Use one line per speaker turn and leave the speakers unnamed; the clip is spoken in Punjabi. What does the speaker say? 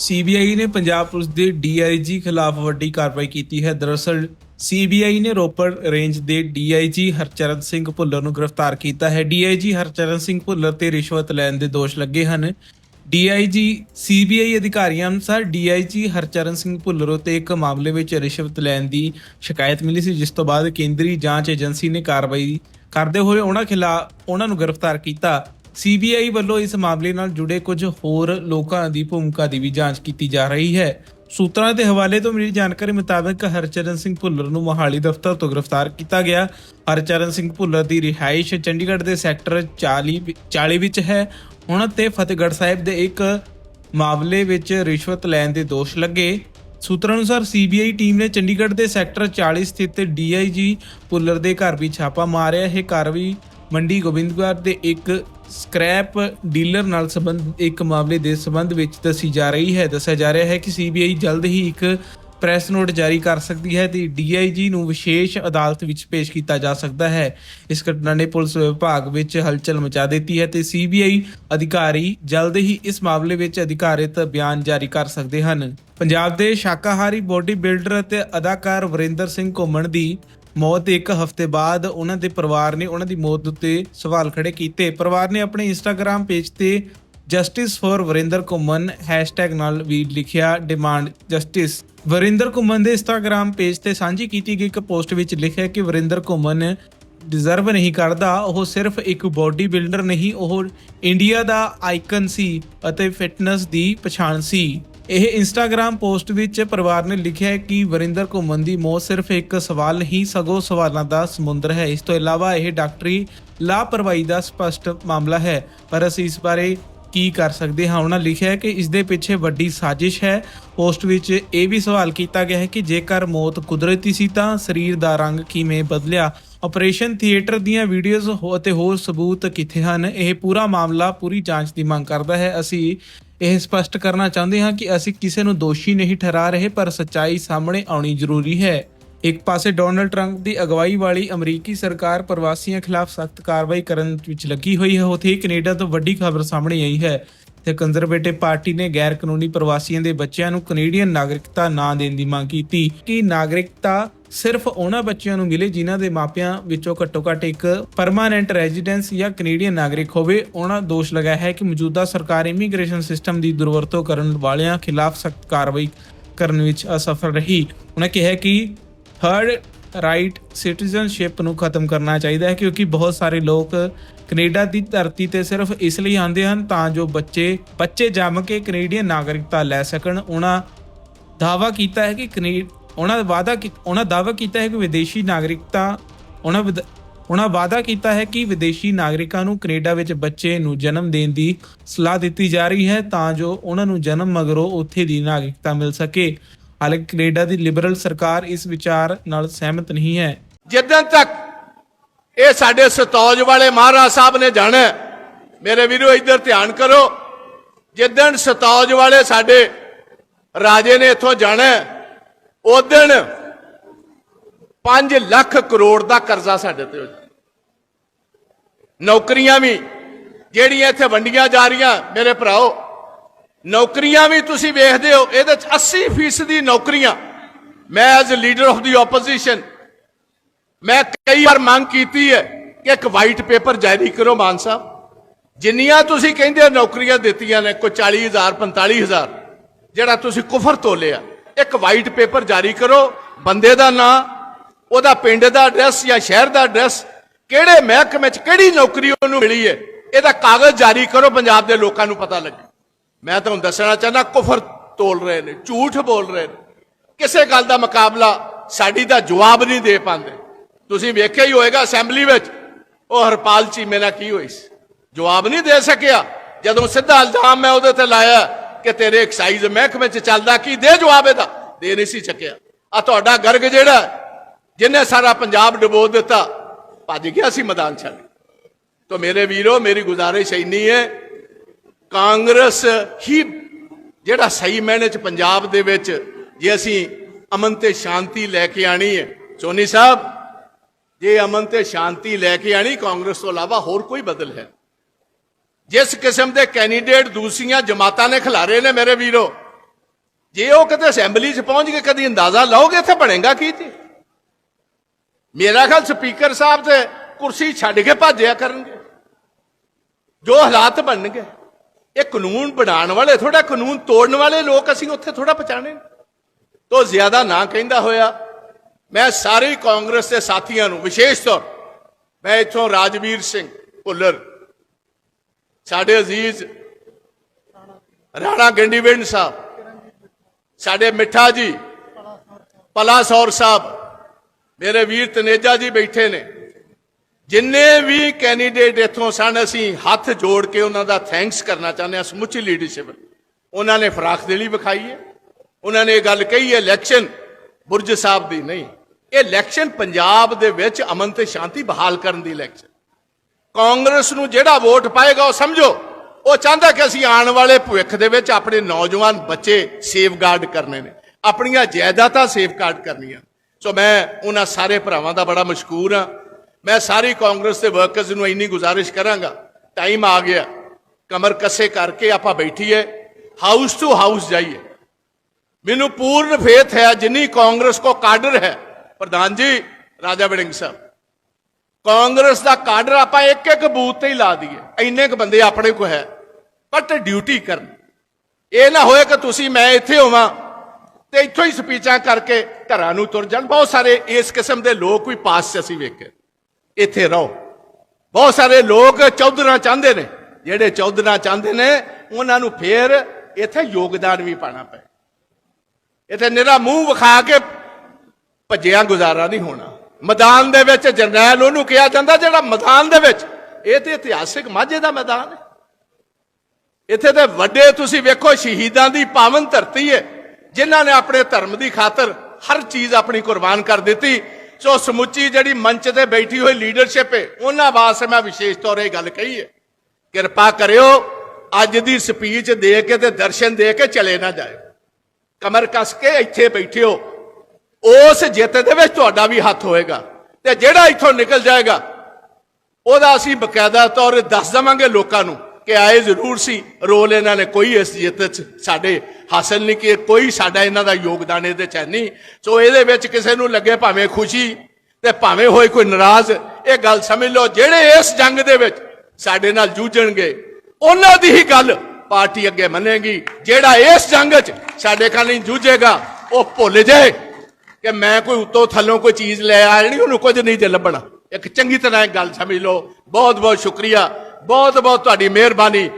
ਸੀਬੀਆਈ ਨੇ ਪੰਜਾਬ ਪੁਲਿਸ ਦੇ ਡੀਆਈਜੀ ਖਿਲਾਫ ਵੱਡੀ ਕਾਰਵਾਈ ਕੀਤੀ ਹੈ। ਦਰਅਸਲ ਸੀਬੀਆਈ ਨੇ ਰੋਪੜ ਰੇਂਜ ਦੇ ਡੀਆਈਜੀ ਹਰਚਰਨ ਸਿੰਘ ਭੁੱਲਰ ਨੂੰ ਗ੍ਰਿਫਤਾਰ ਕੀਤਾ ਹੈ। ਡੀਆਈਜੀ ਹਰਚਰਨ ਸਿੰਘ ਭੁੱਲਰ ਤੇ ਰਿਸ਼ਵਤ ਲੈਣ ਦੇ ਦੋਸ਼ ਲੱਗੇ ਹਨ। ਡੀਆਈਜੀ ਸੀਬੀਆਈ ਅਧਿਕਾਰੀਆਂ ਅਨੁਸਾਰ ਡੀਆਈਜੀ ਹਰਚਰਨ ਸਿੰਘ ਭੁੱਲਰ ਉਤੇ ਇੱਕ ਮਾਮਲੇ ਵਿੱਚ ਰਿਸ਼ਵਤ ਲੈਣ ਦੀ ਸ਼ਿਕਾਇਤ ਮਿਲੀ ਸੀ, ਜਿਸ ਤੋਂ ਬਾਅਦ ਕੇਂਦਰੀ ਜਾਂਚ ਏਜੰਸੀ ਨੇ ਕਾਰਵਾਈ ਕਰਦੇ ਹੋਏ ਉਹਨਾਂ ਖਿਲਾਫ ਉਹਨਾਂ ਨੂੰ ਗ੍ਰਿਫਤਾਰ ਕੀਤਾ। ਸੀਬੀਆਈ ਵੱਲੋਂ ਇਸ ਮਾਮਲੇ ਨਾਲ ਜੁੜੇ ਕੁਝ ਹੋਰ ਲੋਕਾਂ ਦੀ ਭੂਮਿਕਾ ਦੀ ਵੀ ਜਾਂਚ ਕੀਤੀ ਜਾ ਰਹੀ ਹੈ। ਸੂਤਰਾਂ ਦੇ ਹਵਾਲੇ ਤੋਂ ਮਿਲੀ ਜਾਣਕਾਰੀ ਮੁਤਾਬਕ ਹਰਚਰਨ ਸਿੰਘ ਭੁੱਲਰ ਨੂੰ ਮੋਹਾਲੀ ਦਫ਼ਤਰ ਤੋਂ ਗ੍ਰਿਫਤਾਰ ਕੀਤਾ ਗਿਆ। ਹਰਚਰਨ ਸਿੰਘ ਭੁੱਲਰ ਦੀ ਰਿਹਾਇਸ਼ ਚੰਡੀਗੜ੍ਹ ਦੇ ਸੈਕਟਰ 40 ਵਿ- 40 ਵਿੱਚ ਹੈ। ਉਹਨਾਂ ਤੇ ਫਤਿਹਗੜ੍ਹ ਸਾਹਿਬ ਦੇ ਇੱਕ ਮਾਮਲੇ ਵਿੱਚ ਰਿਸ਼ਵਤ ਲੈਣ ਦੇ ਦੋਸ਼ ਲੱਗੇ। ਸੂਤਰਾਂ ਅਨੁਸਾਰ ਸੀਬੀਆਈ ਟੀਮ ਨੇ ਚੰਡੀਗੜ੍ਹ ਦੇ ਸੈਕਟਰ 40 ਸਥਿਤ ਡੀਆਈਜੀ ਭੁੱਲਰ ਦੇ ਘਰ ਵੀ ਛਾਪਾ ਮਾਰਿਆ। ਇਹ ਕਾਰਵਾਈ ਮੰਡੀ ਗੋਬਿੰਦਗੜ੍ਹ ਦੇ ਇੱਕ ਸਕ੍ਰੈਪ ਡੀਲਰ ਨਾਲ ਸੰਬੰਧ, ਇੱਕ ਮਾਮਲੇ ਦੇ ਸੰਬੰਧ ਵਿੱਚ ਦੱਸੀ ਜਾ ਰਹੀ ਹੈ। ਦੱਸਿਆ ਜਾ ਰਿਹਾ ਹੈ ਕਿ ਸੀਬੀਆਈ ਜਲਦ ਹੀ ਇੱਕ ਪ੍ਰੈਸ ਨੋਟ ਜਾਰੀ ਕਰ ਸਕਦੀ ਹੈ ਤੇ ਡੀਆਈਜੀ ਨੂੰ ਵਿਸ਼ੇਸ਼ ਅਦਾਲਤ ਵਿੱਚ ਪੇਸ਼ ਕੀਤਾ ਜਾ ਸਕਦਾ ਹੈ। ਇਸ ਘਟਨਾ ਨੇ ਪੁਲਿਸ ਵਿਭਾਗ ਵਿੱਚ ਹਲਚਲ ਮਚਾ ਦਿੱਤੀ ਹੈ ਤੇ ਸੀਬੀਆਈ ਅਧਿਕਾਰੀ ਜਲਦ ਹੀ ਇਸ ਮਾਮਲੇ ਵਿੱਚ ਅਧਿਕਾਰਿਤ ਬਿਆਨ ਜਾਰੀ ਕਰ ਸਕਦੇ ਹਨ। ਪੰਜਾਬ ਦੇ ਸ਼ਾਕਾਹਾਰੀ ਬੋਡੀ ਬਿਲਡਰ ਅਤੇ ਅਦਾਕਾਰ ਵਰਿੰਦਰ ਸਿੰਘ ਘੁੰਮਣ ਦੀ ਮੌਤ ਦੇ ਇੱਕ ਹਫ਼ਤੇ ਬਾਅਦ ਉਹਨਾਂ ਦੇ ਪਰਿਵਾਰ ਨੇ ਉਹਨਾਂ ਦੀ ਮੌਤ ਉੱਤੇ ਸਵਾਲ ਖੜੇ ਕੀਤੇ। ਪਰਿਵਾਰ ਨੇ ਆਪਣੇ ਇੰਸਟਾਗ੍ਰam ਪੇਜ ਤੇ justice for Varinder Ghuman hashtag ਨਾਲ ਵੀ ਲਿਖਿਆ ਡਿਮਾਂਡ ਜਸਟਿਸ ਵਰਿੰਦਰ ਘੁੰਮਣ ਦੇ ਇੰਸਟਾਗ੍ਰam ਪੇਜ ਤੇ ਸਾਂਝੀ ਕੀਤੀ ਗਈ ਇੱਕ ਪੋਸਟ ਵਿੱਚ ਲਿਖਿਆ ਕਿ ਵਰਿੰਦਰ ਘੁੰਮਣ ਡਿਜ਼ਰਵ ਨਹੀਂ ਕਰਦਾ, ਉਹ ਸਿਰਫ ਇੱਕ ਬੋਡੀ ਬਿਲਡਰ ਨਹੀਂ, ਉਹ ਇੰਡੀਆ ਦਾ ਆਈਕਨ ਸੀ ਅਤੇ ਫਿਟਨੈਸ ਦੀ ਪਛਾਣ ਸੀ। ਇਹ ਇੰਸਟਾਗ੍ਰam ਪੋਸਟ ਵਿੱਚ ਪਰਿਵਾਰ ਨੇ ਲਿਖਿਆ ਹੈ ਕਿ ਵਰਿੰਦਰ ਘੁੰਮਣ ਦੀ ਮੌਤ ਸਿਰਫ ਇੱਕ ਸਵਾਲ ਨਹੀਂ ਸਗੋਂ ਸਵਾਲਾਂ ਦਾ ਸਮੁੰਦਰ ਹੈ। ਇਸ ਤੋਂ ਇਲਾਵਾ ਇਹ ਡਾਕਟਰੀ ਲਾਪਰਵਾਹੀ ਦਾ ਸਪਸ਼ਟ ਮਾਮਲਾ ਹੈ। ਪਰ ਅਸੀਂ ਇਸ ਬਾਰੇ ਕੀ ਕਰ ਸਕਦੇ ਹਾਂ? ਉਹਨਾਂ ਲਿਖਿਆ ਹੈ ਕਿ ਇਸ ਦੇ ਪਿੱਛੇ ਵੱਡੀ ਸਾਜ਼ਿਸ਼ ਹੈ। ਪੋਸਟ ਵਿੱਚ ਇਹ ਵੀ ਸਵਾਲ ਕੀਤਾ ਗਿਆ ਹੈ ਕਿ ਜੇਕਰ ਮੌਤ ਕੁਦਰਤੀ ਸੀ ਤਾਂ ਸਰੀਰ ਦਾ ਰੰਗ ਕਿਵੇਂ ਬਦਲਿਆ? ਆਪਰੇਸ਼ਨ ਥੀਏਟਰ ਦੀਆਂ ਵੀਡੀਓਜ਼ ਹੋ ਅਤੇ ਹੋਰ ਸਬੂਤ ਕਿੱਥੇ ਹਨ? ਇਹ ਪੂਰਾ ਮਾਮਲਾ, ਪੂਰੀ ਜਾਂਚ ਦੀ ਮੰਗ ਕਰਦਾ ਹੈ। ਅਸੀਂ ਇਹ ਸਪਸ਼ਟ ਕਰਨਾ ਚਾਹੁੰਦੇ ਹਾਂ ਕਿ ਅਸੀਂ ਕਿਸੇ ਨੂੰ ਦੋਸ਼ੀ ਨਹੀਂ ਠਹਿਰਾ ਰਹੇ, ਪਰ ਸੱਚਾਈ ਸਾਹਮਣੇ ਆਉਣੀ ਜ਼ਰੂਰੀ ਹੈ। ਇੱਕ ਪਾਸੇ ਡੋਨਲਡ ਟਰੰਪ ਦੀ ਅਗਵਾਈ ਵਾਲੀ ਅਮਰੀਕੀ ਸਰਕਾਰ ਪ੍ਰਵਾਸੀਆਂ ਖਿਲਾਫ ਸਖਤ ਕਾਰਵਾਈ ਕਰਨ ਵਿੱਚ ਲੱਗੀ ਹੋਈ ਹੈ। ਉੱਥੇ ਹੀ ਕੈਨੇਡਾ ਤੋਂ ਵੱਡੀ ਖਬਰ ਸਾਹਮਣੇ ਆਈ ਹੈ। ਤੇ ਕੰਜ਼ਰਵੇਟਿਵ ਪਾਰਟੀ ਨੇ ਗੈਰ ਕਾਨੂੰਨੀ ਪ੍ਰਵਾਸੀਆਂ ਦੇ ਬੱਚਿਆਂ ਨੂੰ ਕੈਨੇਡੀਅਨ ਨਾਗਰਿਕਤਾ ਨਾ ਦੇਣ ਦੀ ਮੰਗ ਕੀਤੀ। ਕਿ ਨਾਗਰਿਕਤਾ ਸਿਰਫ ਉਹਨਾਂ ਬੱਚਿਆਂ ਨੂੰ ਮਿਲੇ ਜਿਨ੍ਹਾਂ ਦੇ ਮਾਪਿਆਂ ਵਿੱਚੋਂ ਘੱਟੋ-ਘੱਟ ਇੱਕ ਪਰਮਾਨੈਂਟ ਰੈਜ਼ੀਡੈਂਸ ਜਾਂ ਕੈਨੇਡੀਅਨ ਨਾਗਰਿਕ ਹੋਵੇ? ਉਹਨਾਂ ਦੋਸ਼ ਲਗਾਇਆ ਹੈ ਕਿ ਮੌਜੂਦਾ ਸਰਕਾਰ ਇਮੀਗ੍ਰੇਸ਼ਨ ਸਿਸਟਮ ਦੀ ਦੁਰਵਰਤੋਂ ਕਰਨ ਵਾਲਿਆਂ ਖਿਲਾਫ ਸਖਤ ਕਾਰਵਾਈ ਕਰਨ ਵਿੱਚ ਅਸਫਲ ਰਹੀ। ਉਹਨਾਂ ਕਿਹਾ ਕਿ ਥਰਡ ਰਾਈਟ ਸਿਟੀਜ਼ਨਸ਼ਿਪ ਨੂੰ ਖਤਮ ਕਰਨਾ ਚਾਹੀਦਾ ਹੈ ਕਿਉਂਕਿ ਬਹੁਤ ਸਾਰੇ ਲੋਕ ਕੈਨੇਡਾ ਦੀ ਧਰਤੀ ਤੇ ਸਿਰਫ ਇਸ ਲਈ ਆਉਂਦੇ ਹਨ ਤਾਂ ਜੋ ਬੱਚੇ ਬੱਚੇ ਜੰਮ ਕੇ ਕੈਨੇਡੀਅਨ ਨਾਗਰਿਕਤਾ ਲੈ ਸਕਣ। ਉਹਨਾਂ ਦਾਅਵਾ ਕੀਤਾ ਹੈ ਕਿ ਕਨੇ, ਉਹਨਾਂ ਦਾ ਵਾਅਦਾ ਉਹਨਾਂ ਦਾਅਵਾ ਕੀਤਾ ਹੈ ਕਿ ਵਿਦੇਸ਼ੀ ਨਾਗਰਿਕਤਾ, ਉਹਨਾਂ ਉਹਨਾਂ ਵਾਅਦਾ ਕੀਤਾ ਹੈ ਕਿ ਵਿਦੇਸ਼ੀ ਨਾਗਰਿਕਾਂ ਨੂੰ ਕੈਨੇਡਾ ਵਿੱਚ ਬੱਚੇ ਨੂੰ ਜਨਮ ਦੇਣ ਦੀ ਸਲਾਹ ਦਿੱਤੀ ਜਾ ਰਹੀ ਹੈ ਤਾਂ ਜੋ ਉਹਨਾਂ ਨੂੰ ਜਨਮ ਮਗਰੋਂ ਉੱਥੇ ਦੀ ਨਾਗਰਿਕਤਾ ਮਿਲ ਸਕੇ। ਹਾਲਾਂਕਿ ਕੈਨੇਡਾ ਦੀ ਲਿਬਰਲ ਸਰਕਾਰ ਇਸ ਵਿਚਾਰ ਨਾਲ ਸਹਿਮਤ ਨਹੀਂ ਹੈ।
ਜਿੱਦਣ ਤੱਕ ਇਹ ਸਾਡੇ ਸਤੌਜ ਵਾਲੇ ਮਹਾਰਾਜ ਸਾਹਿਬ ਨੇ ਜਾਣਾ ਮੇਰੇ ਵੀਰੋ, ਇੱਧਰ ਧਿਆਨ ਕਰੋ। ਜਿੱਦਣ ਸਤੌਜ ਵਾਲੇ ਸਾਡੇ ਰਾਜੇ ਨੇ ਇੱਥੋਂ ਜਾਣਾ ਉਦਣ 5 ਲੱਖ ਕਰੋੜ ਦਾ ਕਰਜ਼ਾ ਸਾਡੇ ਤੇ ਹੋ ਨੌਕਰੀਆਂ ਵੀ, ਜਿਹੜੀਆਂ ਇੱਥੇ ਵੰਡੀਆਂ ਜਾ ਰਹੀਆਂ, ਮੇਰੇ ਭਰਾਓ, ਨੌਕਰੀਆਂ ਵੀ ਤੁਸੀਂ ਵੇਖਦੇ ਹੋ, ਇਹਦੇ ਚ 80% ਦੀ ਨੌਕਰੀਆਂ। ਮੈਂ as leader of the opposition ਮੈਂ ਕਈ ਵਾਰ ਮੰਗ ਕੀਤੀ ਹੈ ਕਿ ਇੱਕ ਵਾਈਟ ਪੇਪਰ ਜਾਰੀ ਕਰੋ ਮਾਨ ਸਾਹਿਬ। ਜਿੰਨੀਆਂ ਤੁਸੀਂ ਕਹਿੰਦੇ ਨੌਕਰੀਆਂ ਦਿੱਤੀਆਂ ਨੇ, ਕੋਈ 40000 45000 ਜਿਹੜਾ ਤੁਸੀਂ ਕੁਫਰ ਤੋਲਿਆ ਇੱਕ ਵਾਈਟ ਪੇਪਰ ਜਾਰੀ ਕਰੋ, ਬੰਦੇ ਦਾ ਨਾਂ, ਉਹਦਾ ਪਿੰਡ ਦਾ ਐਡਰੈਸ ਜਾਂ ਸ਼ਹਿਰ ਦਾ ਐਡਰੈਸ ਕਿਹੜੇ ਮਹਿਕਮੇ 'ਚ ਕਿਹੜੀ ਨੌਕਰੀ ਉਹਨੂੰ ਮਿਲੀ ਹੈ, ਇਹਦਾ ਕਾਗਜ਼ ਜਾਰੀ ਕਰੋ, ਪੰਜਾਬ ਦੇ ਲੋਕਾਂ ਨੂੰ ਪਤਾ ਲੱਗੇ। ਮੈਂ ਤੁਹਾਨੂੰ ਦੱਸਣਾ ਚਾਹੁੰਦਾ, ਕੁਫਰ ਤੋਲ ਰਹੇ ਨੇ, ਝੂਠ ਬੋਲ ਰਹੇ ਨੇ। ਕਿਸੇ ਗੱਲ ਦਾ ਮੁਕਾਬਲਾ ਸਾਡੀ ਦਾ ਜਵਾਬ ਨਹੀਂ ਦੇ ਪਾਉਂਦੇ। ਤੁਸੀਂ ਵੇਖਿਆ ਹੀ ਹੋਏਗਾ ਅਸੈਂਬਲੀ ਵਿੱਚ, ਉਹ ਹਰਪਾਲ ਚੀਮੇ ਨਾਲ ਕੀ ਹੋਈ ਸੀ? ਜਵਾਬ ਨਹੀਂ ਦੇ ਸਕਿਆ। ਜਦੋਂ ਸਿੱਧਾ ਇਲਜ਼ਾਮ ਮੈਂ ਉਹਦੇ ਤੇ ਲਾਇਆ ਕਿ ਤੇਰੇ ਐਕਸਾਈਜ਼ ਮਹਿਕਮੇ 'ਚ ਚੱਲਦਾ ਕੀ, ਦੇ ਜਵਾਬ ਇਹਦਾ। ਦੇ ਨਹੀਂ ਸੀ ਚੱਕਿਆ। ਆ ਤੁਹਾਡਾ ਗਰਗ ਜਿਹੜਾ ਜਿਹਨੇ ਸਾਰਾ ਪੰਜਾਬ ਡੁਬੋ ਦਿੱਤਾ, ਭੱਜ ਗਿਆ ਸੀ ਮੈਦਾਨ ਛੱਡ ਤੋ ਮੇਰੇ ਵੀਰੋ, ਮੇਰੀ ਗੁਜ਼ਾਰਿਸ਼ ਇੰਨੀ ਹੈ, ਕਾਂਗਰਸ ਹੀ ਜਿਹੜਾ ਸਹੀ ਮਾਇਨੇ ਚ ਪੰਜਾਬ ਦੇ ਵਿੱਚ ਜੇ ਅਸੀਂ ਅਮਨ ਤੇ ਸ਼ਾਂਤੀ ਲੈ ਕੇ ਆਣੀ ਹੈ। ਸੋਨੀ ਸਾਹਿਬ ਜੇ ਅਮਨ ਤੇ ਸ਼ਾਂਤੀ ਲੈ ਕੇ ਆਣੀ, ਕਾਂਗਰਸ ਤੋਂ ਇਲਾਵਾ ਹੋਰ ਕੋਈ ਬਦਲ ਹੈ? ਜਿਸ ਕਿਸਮ ਦੇ ਕੈਂਡੀਡੇਟ ਦੂਸਰੀਆਂ ਜਮਾਤਾਂ ਨੇ ਖਿਲਾਰੇ ਨੇ ਮੇਰੇ ਵੀਰੋ, ਜੇ ਉਹ ਕਦੇ ਅਸੈਂਬਲੀ 'ਚ ਪਹੁੰਚ ਕੇ ਕਦੀ ਅੰਦਾਜ਼ਾ ਲਾਓਗੇ ਇੱਥੇ ਬਣੇਗਾ ਕੀ ਜੀ ਮੇਰਾ ਖਿਆਲ ਸਪੀਕਰ ਸਾਹਿਬ ਤੇ ਕੁਰਸੀ ਛੱਡ ਕੇ ਭੱਜਿਆ ਕਰਨਗੇ। ਜੋ ਹਾਲਾਤ ਬਣਨਗੇ। ਇਹ ਕਾਨੂੰਨ ਬਣਾਉਣ ਵਾਲੇ ਥੋੜਾ ਕਾਨੂੰਨ ਤੋੜਨ ਵਾਲੇ ਲੋਕ ਅਸੀਂ ਉੱਥੇ ਥੋੜਾ ਪਛਾਣੇ ਤੋਂ ਜ਼ਿਆਦਾ ਨਾ ਕਹਿੰਦਾ ਹੋਇਆ ਮੈਂ ਸਾਰੀ ਕਾਂਗਰਸ ਦੇ ਸਾਥੀਆਂ ਨੂੰ ਵਿਸ਼ੇਸ਼ ਤੌਰ ਮੈਂ ਇੱਥੋਂ ਰਾਜਵੀਰ ਸਿੰਘ ਭੁੱਲਰ, ਸਾਡੇ ਅਜ਼ੀਜ਼ ਰਾਣਾ ਗੰਡੀਵਿੰਡ ਸਾਹਿਬ, ਸਾਡੇ ਮਿੱਠਾ ਜੀ ਪਲਾਸੌਰ ਸਾਹਿਬ, ਮੇਰੇ ਵੀਰ ਤਨੇਜਾ ਜੀ ਬੈਠੇ ਨੇ। ਜਿੰਨੇ ਵੀ ਕੈਂਡੀਡੇਟ ਇੱਥੋਂ ਸਨ, ਅਸੀਂ ਹੱਥ ਜੋੜ ਕੇ ਉਹਨਾਂ ਦਾ ਥੈਂਕਸ ਕਰਨਾ ਚਾਹੁੰਦੇ ਹਾਂ, ਸਮੁੱਚੀ ਲੀਡਰਸ਼ਿਪ ਉਹਨਾਂ ਨੇ ਫਰਾਖ ਦਿਲੀ ਵਿਖਾਈ ਹੈ। ਉਹਨਾਂ ਨੇ ਇਹ ਗੱਲ ਕਹੀ ਹੈ ਇਲੈਕਸ਼ਨ ਬੁਰਜ ਸਾਹਿਬ ਦੀ ਨਹੀਂ। ਇਹ ਇਲੈਕਸ਼ਨ ਪੰਜਾਬ ਦੇ ਵਿੱਚ ਅਮਨ ਤੇ ਸ਼ਾਂਤੀ ਬਹਾਲ ਕਰਨ ਦੀ ਇਲੈਕਸ਼ਨ। ਕਾਂਗਰਸ ਨੂੰ ਜਿਹੜਾ ਵੋਟ ਪਾਏਗਾ ਉਹ ਸਮਝੋ, ਉਹ ਚਾਹੁੰਦਾ ਕਿ ਅਸੀਂ ਆਉਣ ਵਾਲੇ ਭਵਿੱਖ ਦੇ ਵਿੱਚ ਆਪਣੇ ਨੌਜਵਾਨ ਬੱਚੇ ਸੇਫਗਾਰਡ ਕਰਨੇ ਨੇ। ਆਪਣੀਆਂ ਜਾਇਦਾਦਾਂ ਸੇਫਗਾਰਡ ਕਰਨੀਆਂ। ਸੋ ਮੈਂ ਉਹਨਾਂ ਸਾਰੇ ਭਰਾਵਾਂ ਦਾ ਬੜਾ ਮਸ਼ਕੂਰ ਹਾਂ। ਮੈਂ ਸਾਰੀ ਕਾਂਗਰਸ ਦੇ ਵਰਕਰਸ ਨੂੰ ਇੰਨੀ ਗੁਜ਼ਾਰਿਸ਼ ਕਰਾਂਗਾ। ਟਾਈਮ ਆ ਗਿਆ। ਕਮਰ ਕੱਸੇ ਕਰਕੇ ਆਪਾਂ ਬੈਠੀਏ। ਹਾਊਸ ਟੂ ਹਾਊਸ ਜਾਈਏ। ਮੈਨੂੰ ਪੂਰਨ ਫੇਥ ਹੈ, ਜਿੰਨੀ ਕਾਂਗਰਸ ਕੋ ਕਾਡਰ ਹੈ ਪ੍ਰਧਾਨ ਜੀ, ਰਾਜਾ ਵੜਿੰਗ ਸਾਹਿਬ, ਕਾਂਗਰਸ ਦਾ ਕਾਡਰ ਆਪਾਂ ਇੱਕ ਇੱਕ ਬੂਥ ਤੇ ਹੀ ਲਾ ਦਈਏ। ਇੰਨੇ ਕ ਬੰਦੇ ਆਪਣੇ ਕੋ ਹੈ ਬਟ ਡਿਊਟੀ ਕਰਨ। ਇਹ ਨਾ ਹੋਏ ਕਿ ਤੁਸੀਂ, ਮੈਂ ਇੱਥੇ ਹੋਵਾਂ ਤੇ ਇੱਥੋਂ ਹੀ ਸਪੀਚਾਂ ਕਰਕੇ ਘਰਾਂ ਨੂੰ ਤੁਰ ਜਾਣ। ਬਹੁਤ ਸਾਰੇ ਇਸ ਕਿਸਮ ਦੇ ਲੋਕ ਵੀ ਪਾਸ 'ਚ ਅਸੀਂ ਵੇਖੇ। ਇੱਥੇ ਰਹੋ। ਬਹੁਤ ਸਾਰੇ ਲੋਕ ਚੌਧਰਾ ਚਾਹੁੰਦੇ ਨੇ। ਜਿਹੜੇ ਚੌਧਰਾ ਚਾਹੁੰਦੇ ਨੇ, ਉਹਨਾਂ ਨੂੰ ਫੇਰ ਇੱਥੇ ਯੋਗਦਾਨ ਵੀ ਪਾਣਾ ਪਏ। ਇੱਥੇ ਨਿਹਰਾ ਮੂੰਹ ਵਿਖਾ ਕੇ ਭੱਜਿਆ ਗੁਜ਼ਾਰਾ ਨਹੀਂ ਹੋਣਾ। ਮੈਦਾਨ ਦੇ ਵਿੱਚ ਜਰਨੈਲ ਉਹਨੂੰ ਕਿਹਾ ਜਾਂਦਾ ਜਿਹੜਾ ਮੈਦਾਨ ਦੇ ਵਿੱਚ, ਇਹ ਤੇ ਇਤਿਹਾਸਿਕ ਮਾਝੇ ਦਾ ਮੈਦਾਨ ਹੈ। ਇੱਥੇ ਤੇ ਵੱਡੇ ਤੁਸੀਂ ਵੇਖੋ ਸ਼ਹੀਦਾਂ ਦੀ ਪਾਵਨ ਧਰਤੀ ਹੈ, ਜਿਨ੍ਹਾਂ ਨੇ ਆਪਣੇ ਧਰਮ ਦੀ ਖਾਤਰ ਹਰ ਚੀਜ਼ ਆਪਣੀ ਕੁਰਬਾਨ ਕਰ ਦਿੱਤੀ। ਸੋ ਸਮੁੱਚੀ ਜਿਹੜੀ ਮੰਚ ਤੇ ਬੈਠੀ ਹੋਈ ਲੀਡਰਸ਼ਿਪ ਹੈ, ਉਹਨਾਂ ਵਾਸਤੇ ਮੈਂ ਵਿਸ਼ੇਸ਼ ਤੌਰ ਇਹ ਗੱਲ ਕਹੀ ਹੈ। ਕਿਰਪਾ ਕਰਿਓ, ਅੱਜ ਦੀ ਸਪੀਚ ਦੇ ਕੇ ਤੇ ਦਰਸ਼ਨ ਦੇ ਕੇ ਚਲੇ ਨਾ ਜਾਇਓ। ਕਮਰ ਕੱਸ ਕੇ ਇੱਥੇ ਬੈਠਿਓ ਉਸ ਜਿੱਤ ਦੇ ਵਿੱਚ ਤੁਹਾਡਾ ਵੀ ਹੱਥ ਹੋਏਗਾ ਤੇ ਜਿਹੜਾ ਇੱਥੋਂ ਨਿਕਲ ਜਾਏਗਾ, ਉਹਦਾ ਅਸੀਂ ਬਕਾਇਦਾ ਤੌਰ ਦੱਸ ਦਵਾਂਗੇ ਲੋਕਾਂ ਨੂੰ ਕਿ ਆਏ ਜ਼ਰੂਰ ਸੀ, ਰੋਲ ਇਹਨਾਂ ਨੇ ਕੋਈ ਇਸ ਜਿੱਤ 'ਚ ਸਾਡੇ ਹਾਸਲ ਨਹੀਂ ਕੀ ਕੋਈ ਸਾਡਾ ਇਹਨਾਂ ਦਾ ਯੋਗਦਾਨ ਇਹਦੇ 'ਚ ਹੈ ਨਹੀਂ। ਸੋ ਇਹਦੇ ਵਿੱਚ ਕਿਸੇ ਨੂੰ ਲੱਗੇ ਭਾਵੇਂ ਖੁਸ਼ੀ ਤੇ ਭਾਵੇਂ ਹੋਏ ਕੋਈ ਨਾਰਾਜ਼, ਇਹ ਗੱਲ ਸਮਝ ਲਓ, ਜਿਹੜੇ ਇਸ ਜੰਗ ਦੇ ਵਿੱਚ ਸਾਡੇ ਨਾਲ ਜੂਝਣਗੇ, ਉਹਨਾਂ ਦੀ ਹੀ ਗੱਲ ਪਾਰਟੀ ਅੱਗੇ ਮੰਨੇਗੀ। ਜਿਹੜਾ ਇਸ ਜੰਗ 'ਚ ਸਾਡੇ ਨਾਲ ਨਹੀਂ ਜੂਝੇਗਾ, ਉਹ ਭੁੱਲ ਜਾਏ। ਕਿ ਮੈਂ ਕੋਈ ਉੱਤੋਂ ਥੱਲੋਂ ਕੋਈ ਚੀਜ਼ ਲੈ ਆ ਨਹੀਂ ਉਹਨੂੰ ਕੁਝ ਨਹੀਂ ਜੇ ਲੱਭਣਾ। ਇੱਕ ਚੰਗੀ ਤਰ੍ਹਾਂ ਇਹ ਗੱਲ ਸਮਝ ਲਓ। ਬਹੁਤ ਬਹੁਤ ਸ਼ੁਕਰੀਆ। ਬਹੁਤ ਬਹੁਤ ਤੁਹਾਡੀ ਮਿਹਰਬਾਨੀ।